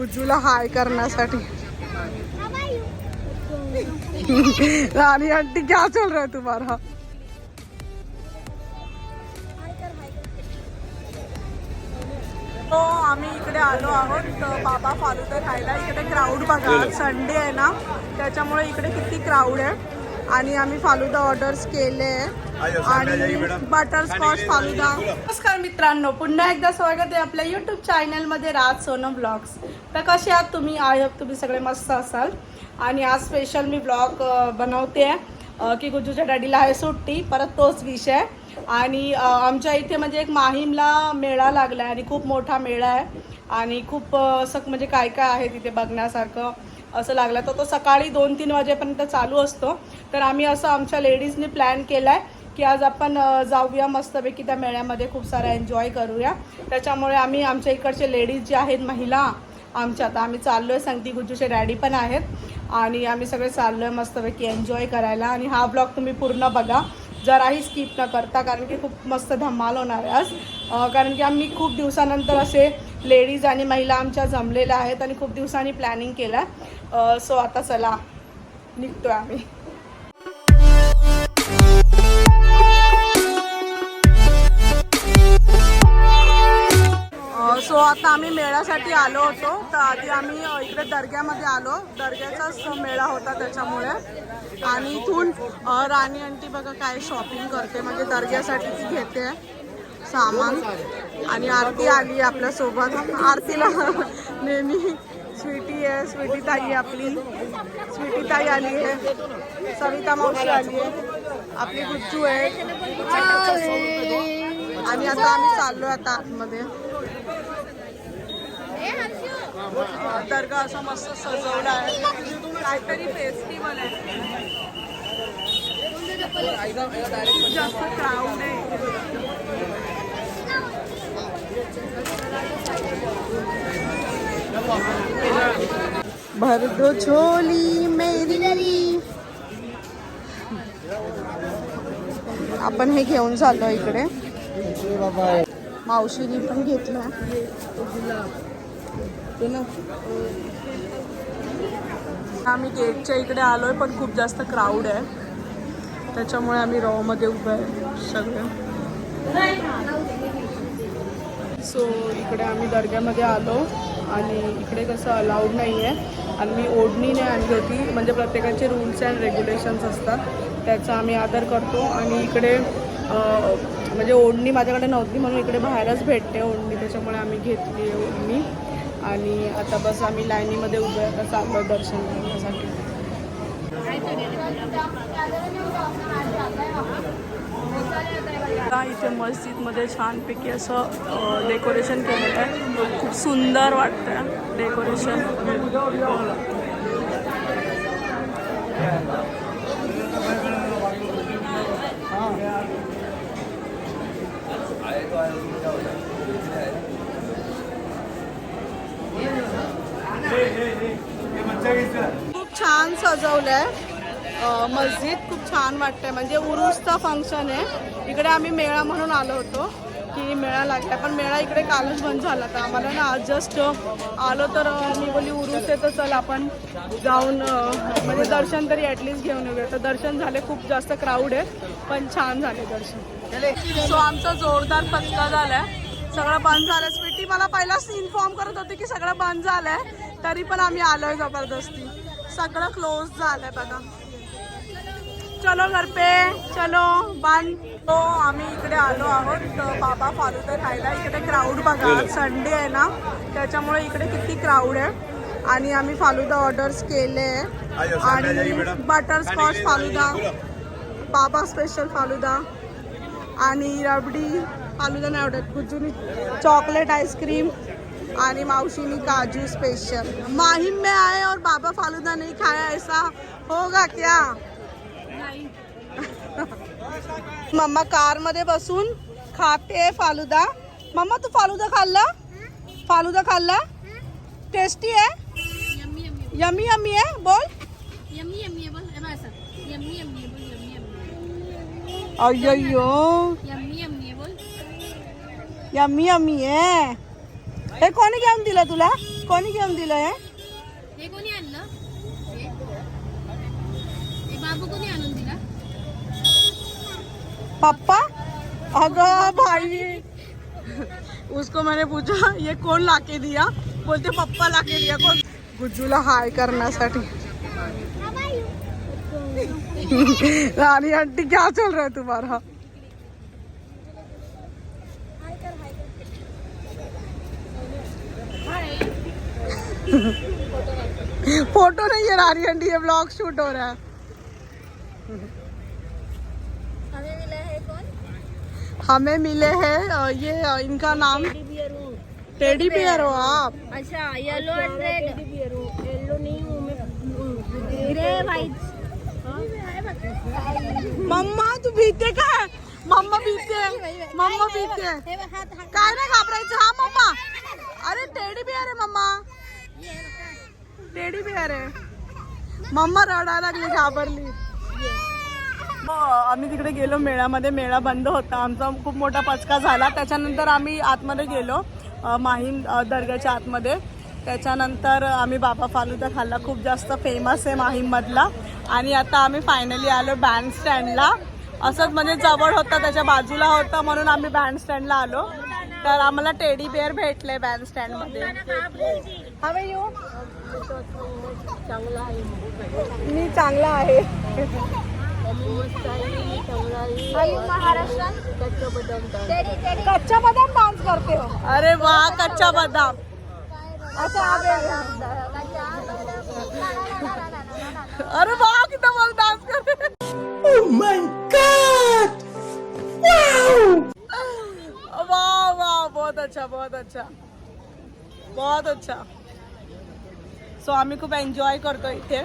गुज्जूला हाय करण्यासाठी. रानी आंटी क्या चल रहा है तुम्हारा? हो आम्ही इकडे आलो आहोत. बाबा फालुदा खायला इकडे क्राऊड बघा. संडे आहे ना. त्याच्यामुळे इकडे किती क्राऊड आहे. आणि आम्ही फालुदा ऑर्डर्स केले. आणि बटर स्कॉच फालुदा. नमस्कार मित्रांनो पुन्हा एकदा स्वागत आहे आपल्या युट्यूब चॅनलमध्ये राज सोनम ब्लॉग्स तर कसे आहात तुम्ही? आय होप तुम्ही सगळे मस्त असाल. आणि आज स्पेशल मी ब्लॉग बनवते आहे की गुज्जूच्या डॅडीला आहे सुट्टी परत तोच विषय. आणि आमच्या इथे म्हणजे एक माहीमला मेळा लागला आहे आणि खूप मोठा मेळा आहे. आणि खूप असं म्हणजे काय काय आहे तिथे बघण्यासारखं असं लागलं. तर तो सकाळी दोन तीन वाजेपर्यंत चालू असतो. तर आम्ही असं आमच्या लेडीजनी प्लॅन केला आहे की आज आपण जाऊया मस्तपैकी त्या मेळ्यामध्ये खूप सारा एन्जॉय करूया. त्याच्यामुळे आम्ही आमच्या इकडचे लेडीज जे आहेत महिला आमच्या आता आम्ही चाललो आहे संगती गुज्जूचे डॅडी पण आहेत. आणि आम्ही सगळे चाललो आहे मस्तपैकी एन्जॉय करायला. आणि हा ब्लॉग तुम्ही पूर्ण बघा. जराही स्किप न करता कारण की खूप मस्त धमाल होणार आहे आज. कारण की आम्ही खूप दिवसानंतर असे लेडीज आणि महिला आमच्या जमलेल्या आहेत आणि खूप दिवसांनी प्लॅनिंग केलं. आहे सो आता चला आहे आम्ही. सो आता आम्ही मेळ्यासाठी आलो होतो. तर आधी आम्ही इकडे दर्ग्यामध्ये आलो. दर्ग्याचाच मेळा होता त्याच्यामुळे. आणि इथून राणी आंटी बघा काय शॉपिंग करते. म्हणजे दर्ग्यासाठी ती घेते सामान. आणि आरती आली आहे आपल्यासोबत आरतीला नेहमी स्वीटी आहे स्वीटी ताई आपली. स्वीटी ताई आली आहे. सविता मावशी आली आहे. आपली गुच्चू आहे. आणि आता आम्ही चाललो आता आतमध्ये. दर्गा असा मस्त सजवला आहे. काहीतरी फेस्टिवल आहे. जास्त क्राऊड आहे. भर दो छोली मेरी। आपण हे घेऊन चाललो इकडे. मावशीने पण घेतलं. आम्ही गेटच्या इकडे आलोय पण खूप जास्त क्राऊड आहे. त्याच्यामुळे आम्ही रॉमध्ये उभं आहे सगळे. सो इकडे आम्ही दर्ग्यामध्ये आलो आणि इकडे कसं अलाउड नाही आहे आणि मी ओढणीने आणली होती म्हणजे प्रत्येकाचे रूल्स अँड रेग्युलेशन्स असतात. त्याचा आम्ही आदर करतो आणि इकडे म्हणजे ओढणी माझ्याकडे नव्हती म्हणून इकडे बाहेरच भेटते ओढणी त्याच्यामुळे आम्ही घेतली आहे ओढणी. आणि आता बस आम्ही लाईनीमध्ये उभे आता चाललो दर्शन करण्यासाठी. आता इथे मस्जिदमध्ये छानपैकी असं डेकोरेशन केलेलं आहे. खूप सुंदर वाटतं डेकोरेशन खूप छान सजवलं आहे मस्जिद खूप छान वाटतंय. म्हणजे उरुसचं फंक्शन आहे. इकडे आम्ही मेळा म्हणून आलो होतो की मेळा लागला पण मेळा इकडे कालच बंद झाला तर आम्हाला ना आज जस्ट आलो तर मी बोली उरुस आहे तर चल आपण जाऊन म्हणजे दर्शन तरी ॲटलिस्ट घेऊन येऊया. तर दर्शन झाले खूप जास्त क्राऊड आहे पण छान झाले दर्शन. सो आमचा जोरदार पत्ता झालाय. सगळं बंद झालं स्वीटी मला पहिलाच इन्फॉर्म करत होती की सगळं बंद झालंय. तरी पण आम्ही आलोय जबरदस्ती. सगळं क्लोज झालंय बघा. चलो घर पे चलो बंद तो आम्ही इकडे आलो आहोत. बाबा फालुदा खायला इकडे क्राऊड बघा. संडे आहे ना? त्याच्यामुळे इकडे किती क्राऊड आहे. आणि आम्ही फालुदा ऑर्डर्स केले. आणि बटर स्कॉच फालुदा बाबा स्पेशल फालुदा आणि रबडी फालुदा नाही आवडत. गुज्जूनी चॉकलेट आइसक्रीम आणि मावशीनी काजू स्पेशल माहिम में आए और बाबा फालूदा नहीं खाया ऐसा होगा क्या? मम्मा कार मध्ये बसून खाते फालुदा. मम्मा तू फालुदा खाल्ला? फालुदा खाल्ला? टेस्टी आहे यमी यमी आहे बोल. Boy. Ano asa? Yummy, yummy, boy. Yummy, yummy. अय्यो. Boy. यम्मी यम्मी आहे हे कोणी घेऊन दिलं तुला? कोणी घेऊन दिलं हे हे कोणी आणलं? हे? बाबू कोणी आणून दिला? पापा अगं भाई. उसको मैंने पूछा ये कौन लाके दिया? बोलते पप्पा लाके दिया. कौन गुज्जूला हाय करण्यासाठी. रानी आंटी क्या चल रहा है तुम्हारा? फ़ोटो नहीं है रानी आंटी ये ब्लॉग शूट हो रहा है। हमें मिला है कौन? हमें मिले हैं ये इनका नाम टेडी बियर हो। आप। अच्छा येलो एंड रेड येलो नहीं हूँ मैं ग्रे वाइट मम्मा तू भीते का मम्मा भीते मम्मा भीते काय नाही घाबरायचं हा मम्मा। अरे टेडी बियर आहे मम्मा। टेडी बिअर आहे. मम्मा रडायला लागली घाबरली. मग आम्ही तिकडे गेलो मेळ्यामध्ये. मेळा बंद होता. आमचा खूप मोठा पचका झाला. त्याच्यानंतर आम्ही आतमध्ये गेलो माहीम दर्ग्याच्या आतमध्ये. त्याच्यानंतर आम्ही बाबा फालुदा खाल्ला. खूप जास्त फेमस आहे माहीममधला. आणि आता आम्ही फायनली आलो बँड स्टँडला असंच म्हणजे जवळ होतं त्याच्या बाजूला होतं म्हणून आम्ही बँड स्टँडला आलो. तर आम्हाला टेडी बेअर भेटले बँड स्टँडमध्ये हवे यू मी चांगला आहे. कच्चा बदाम डान्स करते हो. अरे वा कच्चा बदाम. अच्छा अरे वा कितना मस्त डांस कर ओह माय गॉड वाह वाह बहुत अच्छा बहुत अच्छा. बहुत अच्छा. सो आम्ही खूप एन्जॉय करतो इथे.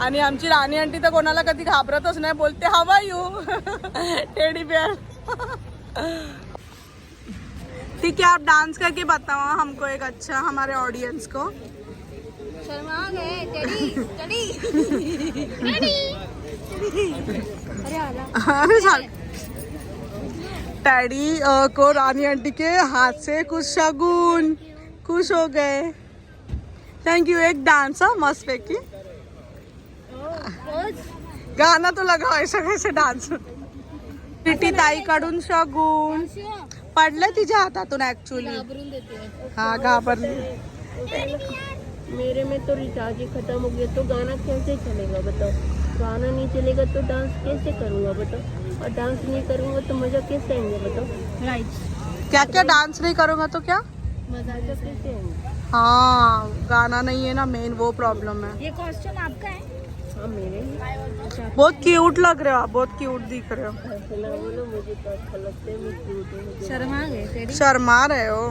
आणि आमची राणी आंटी तर कोणाला कधी घाबरतच नाही बोलते हवा यू टेडी बेअर ठीक है आप डांस करके बताओ हमको एक अच्छा हमारे ऑडियंस को. शर्मा गए टेडी को रानी आंटी के हाथ से कुछ शगुन खुश हो गए। थैंक यू एक डांस हा मस्त पैकी। गाना तो लगा ऐसा कैसे डान्स पिटी ताईकडून शगुन। पडलं तिच्या हातातून ऍक्च्युली हा घाबरली। मेरे में तो रिचार्ज ही खत्म हो गया तो गाना कैसे चलेगा बताओ? गाना नहीं चलेगा तो डांस कैसे करूँगा बताओ? और डांस नहीं करूँगा तो मज़ा कैसे आएँगे बताओ? राईट क्या क्या डांस नहीं करूँगा तो क्या? मज़ा मज़ा कैसे आएँगे? हाँ गाना नहीं है ना मेन वो प्रॉब्लम है। ये कॉस्ट्यूम आपका है? हाँ मेरे बहुत क्यूट लग रहे हो आप बहुत क्यूट दिख रहे हो। तो अच्छा है हूँ शर्मा गए शर्मा रहे हो?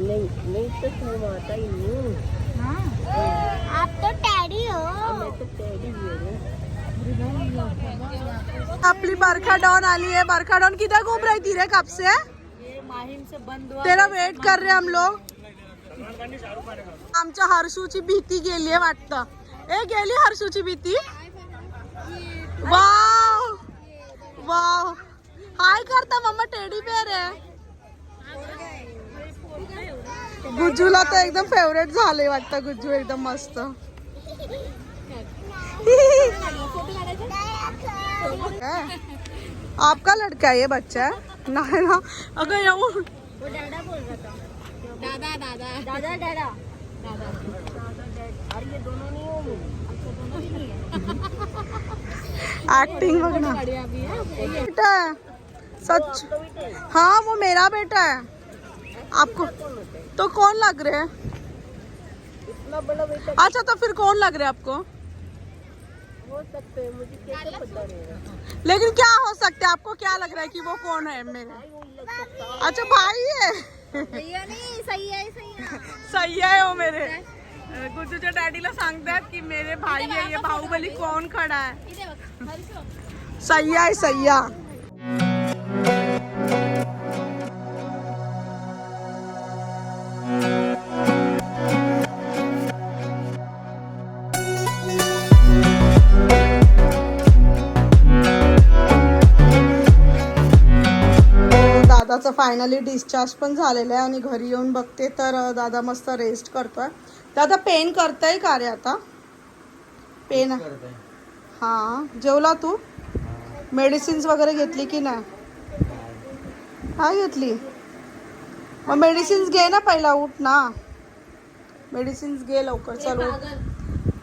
नहीं नहीं तो शर्माता ही नहीं हूँ। हाँ। आप तो टैडी हो। मैं तो टेडी हूँ अपनी बरखा डॉन आली है बरखा डॉन किधर घूम रही थी रे कब से? ये माहिम से बंद हुआ तेरा वेट कर रहे हम लोग। आमच्या हर्षूची भीती गेली वाटतं. ए गेली हर्षूची भीती? वाव! वाव! हाय करता मम्मा टेडी बेअर आहे. गुज्जूला तर एकदम फेवरेट झाले वाटतं गुज्जू एकदम मस्त. आपका लड़का है ये बच्चा? है नाही ना? अगं वो बोल रहा था दादा दादा। दादा डाडा दादा। और ये दोनों नहीं होंगे अच्छा दोनों भी नहीं है। एक्टिंग बढ़िया भी है बेटा है सच हाँ। वो मेरा बेटा है। आपको तो कौन लग रहे हैं? इतना बड़ा बेटा अच्छा तो फिर कौन लग रहे हैं आपको? हो सकता है मुझे कैसे पता रहेगा लेकिन क्या हो सकता है? आपको क्या लग रहा है कि वो कौन है मेरे? अच्छा भाई है। सही है नहीं सही है सही है सही आहे हो मेरे. गुज्जूच्या डॅडीला सांगतात की मेरे भाई आहे ये बाहुबली कोण खडा बघ. सय्या आहे सय्या दादाचं फायनली डिस्चार्ज पण झालेलं आहे आणि घरी येऊन बघते तर दादा मस्त रेस्ट करतोय. दादा पेन करताय का रे आता? पेन हां. जेवला तू? मेडिसिन्स वगैरे घेतली की नाही? काय घेतली. मग मेडिसिन्स घे ना पहिला उठ ना. मेडिसिन्स घे लवकर चल.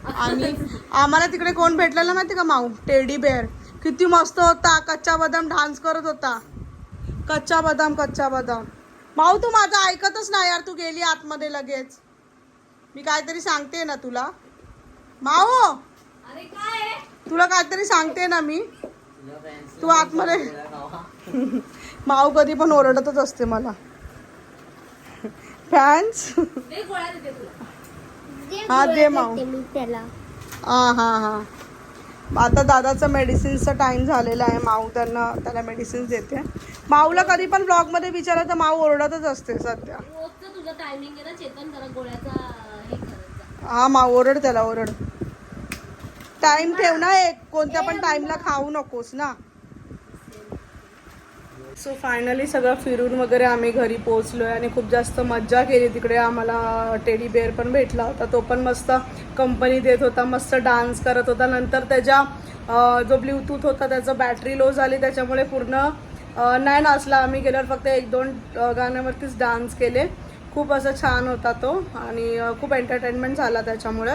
आणि आम्हाला तिकडे कोण भेटलेलं माहिती का माऊ? टेडी बेअर किती मस्त होता कच्चा बदाम डान्स करत होता. कच्चा बदाम कच्चा बदाम. माऊ तू माझं ऐकतच नाही यार. तू गेली आतमध्ये लगेच. मी काहीतरी सांगते ना तुला. माऊ अरे काय? तुला काहीतरी सांगते ना मी. तू आतमध्ये माऊ कधी पण ओरडतच असते मला. फॅन्स हा दे माऊ. हा हा हा. आता दादाचं मेडिसिनचा टाइम झालेला आहे. माऊ त्यांना त्याला मेडिसिन्स देते. माऊला कधी पण ब्लॉगमध्ये विचारलं तर माऊ ओरडतच असते सध्या. हे माऊ ओरड त्याला ओरड. टाइम ठेव ना एक. कोणत्या पण टाइमला खाऊ नकोस ना. सो फायनली सगळं फिरून वगैरे आम्ही घरी पोहोचलोय आणि खूप जास्त मज्जा केली तिकडे. आम्हाला टेडी बेअर पण भेटला होता. तो पण मस्त कंपनी देत होता मस्त डान्स करत होता. नंतर त्याच्या जो ब्ल्यूटूथ होता त्याचं बॅटरी लो झाली. त्याच्यामुळे पूर्ण नाही नाचला. आम्ही गेल्यावर फक्त एक दोन गाण्यावरतीच डान्स केले. खूप असं छान होता तो आणि खूप एंटरटेनमेंट झाला त्याच्यामुळे.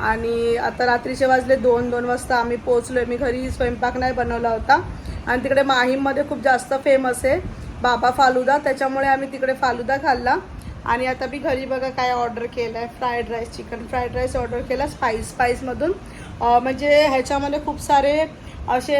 आणि आता रात्रीचे वाजले दोन दोन वाजता आम्ही पोचलो आहे मी घरी स्वयंपाक नाही बनवला होता. आणि तिकडे माहीममध्ये खूप जास्त फेमस आहे. बाबा फालुदा त्याच्यामुळे आम्ही तिकडे फालुदा खाल्ला. आणि आता मी घरी बघा काय ऑर्डर केलं आहे fried rice chicken fried rice order केला स्पाईस स्पाईसमधून म्हणजे ह्याच्यामध्ये खूप सारे असे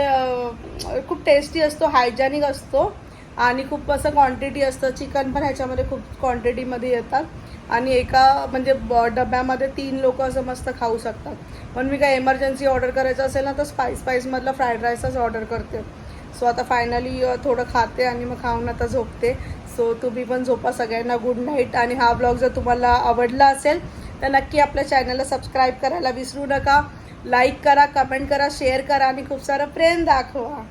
खूप टेस्टी असतो हायजॅनिक असतो. आणि खूप असं क्वांटिटी असतं. चिकन पण ह्याच्यामध्ये खूप क्वांटिटीमध्ये येतात. आणि एका म्हणजे ब- डब्यामध्ये तीन लोक असं मस्त खाऊ शकतात. पण मी काय एमर्जन्सी ऑर्डर करायचं असेल ना तर स्पाईस स्पाईसमधला फ्राईड राईसच ऑर्डर करते. सो आता फायनली थोडं खाते आणि मग खाऊन आता झोपते. सो तुम्ही पण झोपा सगळ्यांना. गुड नाईट आणि हा ब्लॉग जर तुम्हाला आवडला असेल तर नक्की आपल्या चॅनलला सबस्क्राईब करायला विसरू नका. लाईक करा कमेंट करा शेअर करा आणि खूप सारं प्रेम दाखवा.